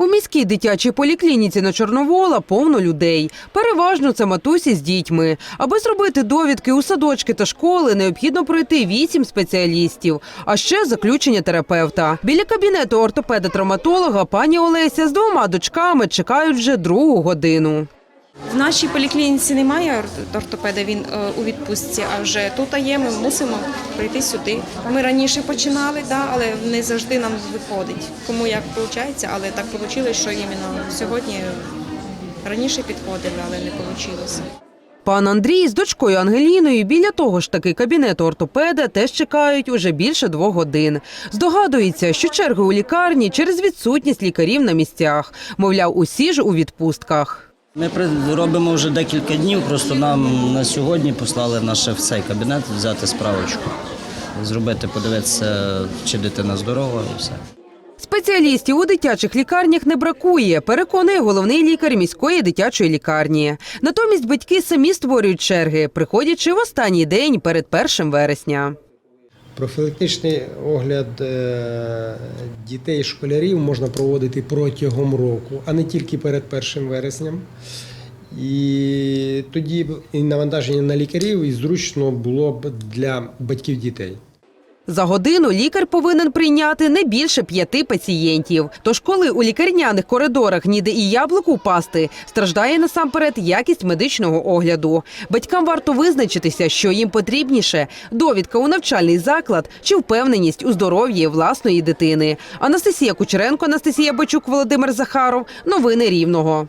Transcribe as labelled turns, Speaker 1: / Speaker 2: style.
Speaker 1: У міській дитячій поліклініці на Чорновола повно людей. Переважно це матусі з дітьми. Аби зробити довідки у садочки та школи, необхідно пройти вісім спеціалістів, а ще заключення терапевта. Біля кабінету ортопеда-травматолога пані Олеся з двома дочками чекають вже другу годину.
Speaker 2: В нашій поліклініці немає ор- ортопеда, він е, у відпустці, а вже тут є, ми мусимо прийти сюди. Ми раніше починали, да, але не завжди нам виходить. Кому як виходить, але так вийшло, що іменно сьогодні раніше підходили, але не вийшло.
Speaker 1: Пан Андрій з дочкою Ангеліною біля того ж таки кабінету ортопеда теж чекають уже більше двох годин. Здогадується, що черги у лікарні через відсутність лікарів на місцях. Мовляв, усі ж у відпустках.
Speaker 3: Ми робимо вже декілька днів, просто нам на сьогодні послали наш в цей кабінет взяти справочку, зробити, подивитися, чи дитина здорова і все.
Speaker 1: Спеціалістів у дитячих лікарнях не бракує, переконує головний лікар міської дитячої лікарні. Натомість батьки самі створюють черги, приходячи в останній день перед 1 вересня.
Speaker 4: Профілактичний огляд е, дітей і школярів можна проводити протягом року, а не тільки перед 1 вересням. І тоді і навантаження на лікарів і зручно було б для батьків дітей.
Speaker 1: За годину лікар повинен прийняти не більше п'яти пацієнтів. Тож, коли у лікарняних коридорах ніде і яблук упасти, страждає насамперед якість медичного огляду. Батькам варто визначитися, що їм потрібніше: довідка у навчальний заклад чи впевненість у здоров'ї власної дитини. Анастасія Кучеренко, Анастасія Бачук, Володимир Захаров. Новини Рівного.